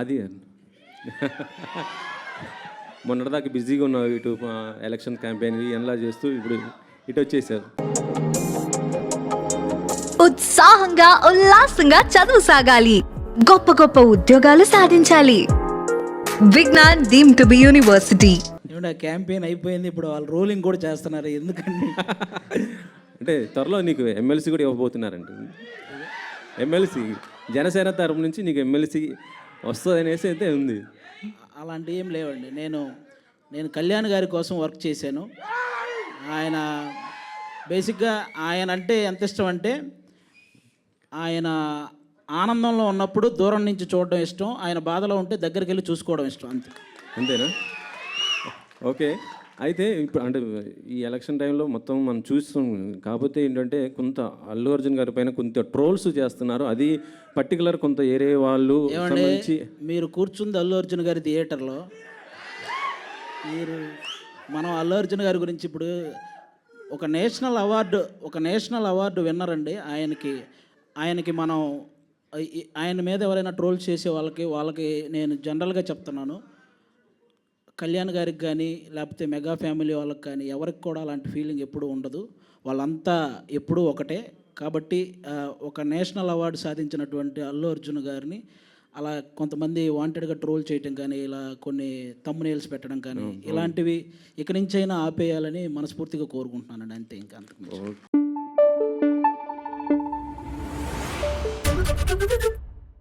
అది. మొన్నటిదాకా బిజీగా ఉన్నావు ఇటు ఎలక్షన్ క్యాంపెయిన్ ఎలా చేస్తూ ఇప్పుడు ఇటు వచ్చేసారు. ఉత్సాహంగా ఉల్లాసంగా చదువు సాగాలి. గొప్ప గొప్ప ఉద్యోగాలు సాధించాలి. Vignan deem to be university. Campaign అయిపోయింది ఇప్పుడు వాళ్ళు రోలింగ్ కూడా చేస్తున్నారు ఎందుకండి? అంటే త్వరలో నీకు ఎమ్మెల్సీ కూడా ఇవ్వబోతున్నారంట ఎమ్మెల్సీ జనసేన తరపు నుంచి నీకు ఎమ్మెల్సీ వస్తుంది అనేసి అయితే ఉంది. అలాంటి ఏం లేవండి. నేను నేను కళ్యాణ్ గారి కోసం వర్క్ చేశాను. ఆయన బేసిక్గా ఆయన అంటే ఎంత ఇష్టం అంటే ఆయన ఆనందంలో ఉన్నప్పుడు దూరం నుంచి చూడడం ఇష్టం ఆయన బాధలో ఉంటే దగ్గరికి వెళ్ళి చూసుకోవడం ఇష్టం అంతే. అంతేనా? ఓకే. అయితే ఇప్పుడు అంటే ఈ ఎలక్షన్ టైంలో మొత్తం మనం చూస్తాం. కాకపోతే ఏంటంటే కొంత అల్లు అర్జున్ గారి పైన కొంత ట్రోల్స్ చేస్తున్నారు. అది పర్టికులర్ కొంత ఏరే వాళ్ళు సంబంధించి మీరు కూర్చుంది అల్లు అర్జున్ గారి థియేటర్లో. మీరు మనం అల్లు అర్జున్ గారి గురించి ఇప్పుడు ఒక నేషనల్ అవార్డు ఒక నేషనల్ అవార్డు విన్నర్ అండి. ఆయనకి ఆయనకి మనం ఆయన మీద ఎవరైనా ట్రోల్ చేసే వాళ్ళకి వాళ్ళకి నేను జనరల్గా చెప్తున్నాను. కళ్యాణ్ గారికి కానీ లేకపోతే మెగా ఫ్యామిలీ వాళ్ళకి కానీ ఎవరికి కూడా అలాంటి ఫీలింగ్ ఎప్పుడూ ఉండదు. వాళ్ళంతా ఎప్పుడూ ఒకటే. కాబట్టి ఒక నేషనల్ అవార్డు సాధించినటువంటి అల్లు అర్జున్ గారిని అలా కొంతమంది వాంటెడ్గా ట్రోల్ చేయటం కానీ ఇలా కొన్ని తమ్మునేల్స్ పెట్టడం కానీ ఇలాంటివి ఇక నుంచైనా ఆపేయాలని మనస్ఫూర్తిగా కోరుకుంటున్నానండి. అంతే ఇంకా అంతకు